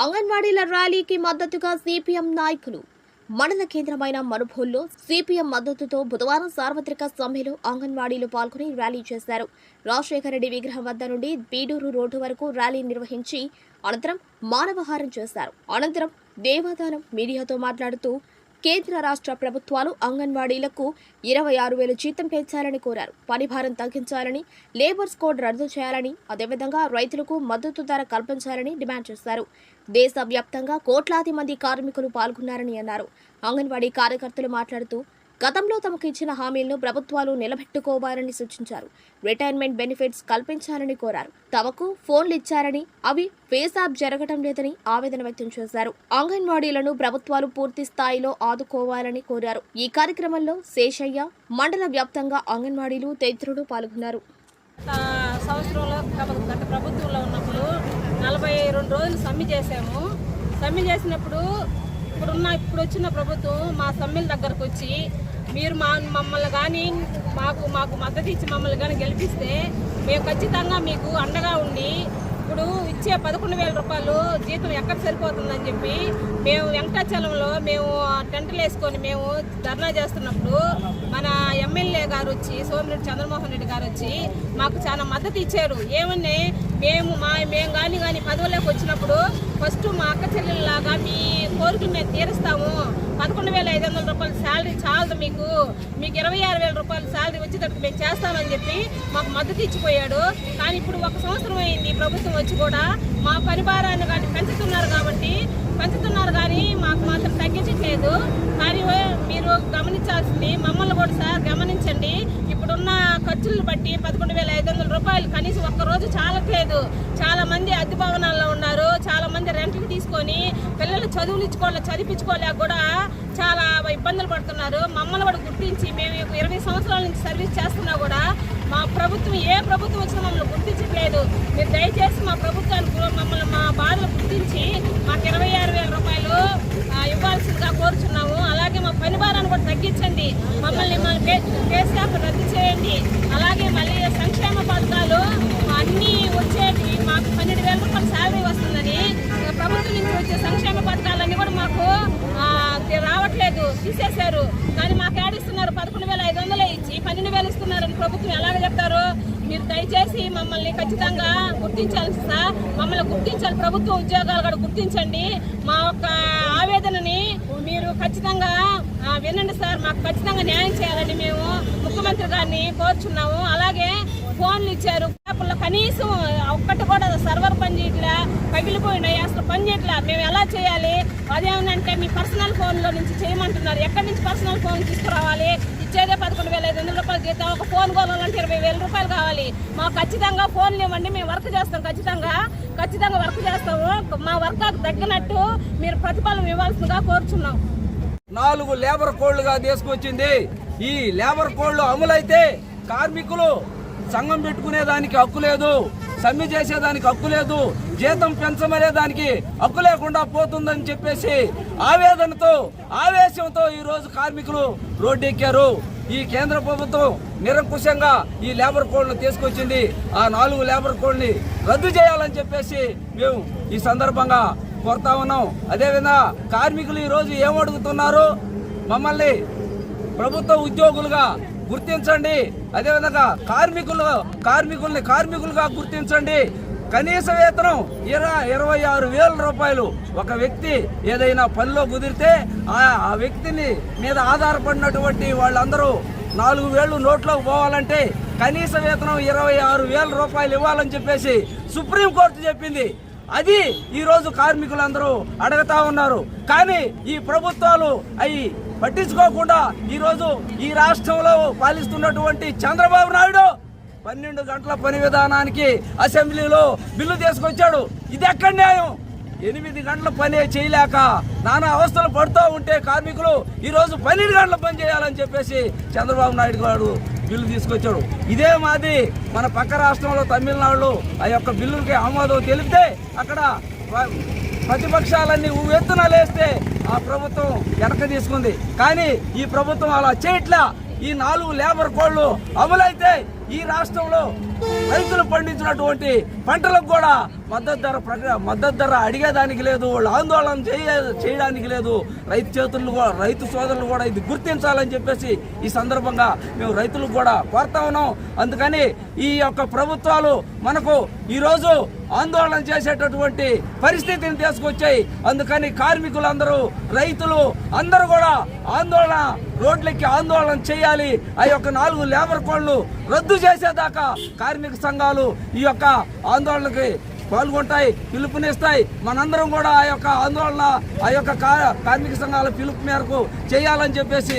అంగన్వాడీల ర్యాలీకి మద్దతుగా సిపిఎం నాయకులు. మండల కేంద్రమైన మనుభూల్లో సిపిఎం మద్దతుతో బుధవారం సార్వత్రిక సమ్మెలో అంగన్వాడీలు పాల్గొని ర్యాలీ చేశారు. రాజశేఖర రెడ్డి విగ్రహం వద్ద నుండి బీడూరు రోడ్డు వరకు ర్యాలీ నిర్వహించి అనంతరం మానవహారం చేశారు. అనంతరం దేవాదానం మీడియాతో మాట్లాడుతూ కేంద్ర రాష్ట్ర ప్రభుత్వాలు అంగన్వాడీలకు ఇరవై ఆరు వేలు జీతం పెంచాలని కోరారు. పనిభారం తగ్గించాలని లేబర్స్ కోడ్ రద్దు చేయాలని అదేవిధంగా రైతులకు మద్దతు ధర కల్పించాలని డిమాండ్ చేశారు. దేశవ్యాప్తంగా కోట్లాది మంది కార్మికులు పాల్గొన్నారని అన్నారు. అంగన్వాడీ కార్యకర్తలు మాట్లాడుతూ గతంలో తమకు ఇచ్చిన హామీలను ప్రభుత్వాలు నిలబెట్టుకోవాలని సూచించారు. రిటైర్మెంట్ బెనిఫిట్స్ కల్పించాలని కోరారు. తమకు ఫోన్లు ఇచ్చారని అవి ఫేసాప్ జరగటం లేదని ఆవేదన వ్యక్తం చేశారు. అంగన్వాడీలను ప్రభుత్వాలు పూర్తి స్థాయిలో ఆదుకోవాలని కోరారు. ఈ కార్యక్రమంలో శేషయ్య మండల వ్యాప్తంగా అంగన్వాడీలు తదితరులు పాల్గొన్నారు. సంవత్సరంలో గత ప్రభుత్వంలో ఉన్నప్పుడు నలభై రెండు రోజులు సమ్మె చేసాము సమ్మె చేసినప్పుడు ఇప్పుడున్న ఇప్పుడు వచ్చిన ప్రభుత్వం మా సమ్మెల దగ్గరకు వచ్చి మీరు మా మమ్మల్ని కానీ మాకు మాకు మద్దతు ఇచ్చి మమ్మల్ని కానీ గెలిపిస్తే మేము ఖచ్చితంగా మీకు అండగా ఉండి ఇప్పుడు ఇచ్చే పదకొండు వేల రూపాయలు జీతం ఎక్కడ సరిపోతుందని చెప్పి మేము వెంకటాచలంలో మేము టెంట్లు వేసుకొని మేము ధర్నా చేస్తున్నప్పుడు మన ఎమ్మెల్యే గారు వచ్చి సోమిరెడ్డి చంద్రమోహన్ రెడ్డి గారు వచ్చి మాకు చాలా మద్దతు ఇచ్చారు. ఏమని మేము మా మేము కానీ కానీ పదవులకు వచ్చినప్పుడు ఫస్ట్ మా అక్క చెల్లెల్లాగా కోరికలు మేము తీరుస్తాము. పదకొండు వేల ఐదు వందల రూపాయల శాలరీ చాలదు మీకు. మీకు ఇరవై ఆరు వేల రూపాయల శాలరీ వచ్చేటట్టు మేము చేస్తామని చెప్పి మాకు మద్దతు ఇచ్చిపోయాడు. కానీ ఇప్పుడు ఒక సంవత్సరం అయింది ప్రభుత్వం వచ్చి కూడా మా పరిభారాన్ని కానీ పెంచుతున్నారు కాబట్టి పెంచుతున్నారు కానీ మాకు మాత్రం తగ్గించట్లేదు. కానీ మీరు గమనించాల్సింది మమ్మల్ని కూడా సార్ గమనించండి. ఇప్పుడున్న ఖర్చులను బట్టి పదకొండు వేల ఐదు వందల కనీసం ఒక్క రోజు చాలట్లేదు. చాలా మంది అద్దె భవనాల్లో ఉన్నారు. చాలా మంది రెంట్లు తీసుకొని పిల్లలు చదువులు ఇచ్చుకోలే చదివించుకోలేక కూడా చాలా ఇబ్బందులు పడుతున్నారు. మమ్మల్ని కూడా గుర్తించి మేము ఇరవై సంవత్సరాల నుంచి సర్వీస్ చేస్తున్నా కూడా మా ప్రభుత్వం ఏ ప్రభుత్వం వచ్చినా మమ్మల్ని గుర్తించట్లేదు. మీరు దయచేసి మా ప్రభుత్వానికి మమ్మల్ని మా బాధలు గుర్తించి మాకు ఇరవై ఆరు వేల రూపాయలు ఇవ్వాల్సిందిగా కోరుచున్నాము. అలాగే మా పని భారాన్ని కూడా తగ్గించండి. మమ్మల్ని మన కేసీఆర్ రద్దు చేయండి. అలాగే మళ్ళీ సంక్షేమ పథకాలు అన్నీ వచ్చేటి మాకు పన్నెండు వేల రూపాయలు శాలరీ వస్తుందని ఇక ప్రభుత్వం నుంచి వచ్చే సంక్షేమ పథకాలన్నీ కూడా మాకు ఆ, రావట్లేదు తీసేశారు కానీ మాకు ఏడిస్తున్నారు పదకొండు వేల ఐదు వందలు ఇచ్చి పన్నెండు వేలు ఇస్తున్నారని ప్రభుత్వం ఎలాగ చెప్తారు మీరు దయచేసి మమ్మల్ని ఖచ్చితంగా గుర్తించాలి సార్ మమ్మల్ని గుర్తించాలి. ప్రభుత్వ ఉద్యోగాలు కూడా గుర్తించండి. మా యొక్క ఆవేదనని మీరు ఖచ్చితంగా వినండి సార్. మాకు ఖచ్చితంగా న్యాయం చేయాలని మేము ముఖ్యమంత్రి గారిని కోరుచున్నాము. అలాగే ఫోన్లు ఇచ్చారు. కనీసం ఒక్కటి కూడా సర్వర్ పని చేయట్లా పగిలిపోయినాయి అసలు పని చేయట్లా. మేము ఎలా చేయాలి? అదేమనంటే మీ పర్సనల్ ఫోన్లో నుంచి చేయమంటున్నారు. ఎక్కడి నుంచి పర్సనల్ ఫోన్ తీసుకురావాలి? ఇచ్చేదే పదకొండు వేల ఐదు వందల రూపాయలు జీతం. ఒక ఫోన్ కొనాలంటే ఇరవై వేల రూపాయలు కావాలి. మాకు ఖచ్చితంగా ఫోన్లు ఇవ్వండి మేము వర్క్ చేస్తాం ఖచ్చితంగా. ఖచ్చితంగా వర్క్ చేస్తాము. మా వర్క్ తగ్గినట్టు మీరు ప్రతిఫలం ఇవ్వాల్సిందిగా కోరుచున్నాం. నాలుగు లేబర్ కోడ్లుగా తీసుకొచ్చింది. ఈ లేబర్ కోడ్లు అమలైతే కార్మికులు సంఘం పెట్టుకునే దానికి హక్కు లేదు. సమ్మె చేసేదానికి హక్కు లేదు జీతం పెంచమనే దానికి హక్కు లేకుండా పోతుందని చెప్పేసి ఆవేదనతో ఆవేశంతో ఈరోజు కార్మికులు కార్మికులు రోడ్డెక్కారు. ఈ కేంద్ర ప్రభుత్వం నిరంకుశంగా ఈ లేబర్ కోడ్ను తీసుకొచ్చింది. ఆ నాలుగు లేబర్ కోడ్ని రద్దు చేయాలని చెప్పేసి మేము ఈ సందర్భంగా కోరుతా ఉన్నాం. అదేవిధంగా కార్మికులు ఈరోజు ఏమడుగుతున్నారు మమ్మల్ని ప్రభుత్వ ఉద్యోగులుగా గుర్తించండి. అదేవిధంగా కార్మికులు కార్మికుల్ని కార్మికులుగా గుర్తించండి. కనీస వేతనం ఇరవై ఇరవై ఆరు వేల రూపాయలు. ఒక వ్యక్తి ఏదైనా పనిలో కుదిరితే ఆ ఆ వ్యక్తిని మీద ఆధారపడినటువంటి వాళ్ళందరూ నాలుగు వేలు నోట్లోకి పోవాలంటే కనీస వేతనం ఇరవై ఆరు వేల రూపాయలు ఇవ్వాలని చెప్పేసి సుప్రీంకోర్టు చెప్పింది. అది ఈరోజు కార్మికులందరూ అడుగుతా ఉన్నారు. కానీ ఈ ప్రభుత్వాలు అవి పట్టించుకోకుండా ఈరోజు ఈ రాష్ట్రంలో పాలిస్తున్నటువంటి చంద్రబాబు నాయుడు పన్నెండు గంటల పని విధానానికి అసెంబ్లీలో బిల్లు తీసుకొచ్చాడు. ఇది ఎక్కడ న్యాయం? ఎనిమిది గంటల పని చేయలేక నానా అవస్థలు పడుతూ ఉంటే కార్మికులు ఈరోజు పన్నెండు గంటల పని చేయాలని చెప్పేసి చంద్రబాబు నాయుడు గారు బిల్లు తీసుకొచ్చాడు. ఇదే మాది మన పక్క రాష్ట్రంలో తమిళనాడులో ఆ యొక్క బిల్లుకి ఆమోదం తెలిపితే అక్కడ ప్రతిపక్షాలన్నీ ఎత్తున లేస్తే ఆ ప్రభుత్వం వెనక తీసుకుంది. కానీ ఈ ప్రభుత్వం అలా చేయట్లా. ఈ నాలుగు లేబర్ కోళ్ళు అమలైతే ఈ రాష్ట్రంలో రైతులు పండించినటువంటి పంటలకు కూడా మద్దతు ధర ప్రక మద్దతు ధర అడిగేదానికి లేదు. వాళ్ళు ఆందోళన చేయ చేయడానికి లేదు. రైతు చేతులు కూడా రైతు సోదరులు కూడా ఇది గుర్తించాలని చెప్పేసి ఈ సందర్భంగా మేము రైతులకు కూడా కోరుతా ఉన్నాం. అందుకని ఈ యొక్క ప్రభుత్వాలు మనకు ఈరోజు ఆందోళన చేసేటటువంటి పరిస్థితిని తీసుకొచ్చాయి. అందుకని కార్మికులందరూ రైతులు అందరూ కూడా ఆందోళన రోడ్లెక్కి ఆందోళన చేయాలి. ఆ యొక్క నాలుగు లేబర్ కోళ్ళు రద్దు చేసేదాకా కార్మిక సంఘాలు ఈ యొక్క ఆందోళనకి పాల్గొంటాయి పిలుపునిస్తాయి. మనందరం కూడా ఆ యొక్క ఆందోళన ఆ యొక్క కార్మిక సంఘాల పిలుపు మేరకు చేయాలని చెప్పేసి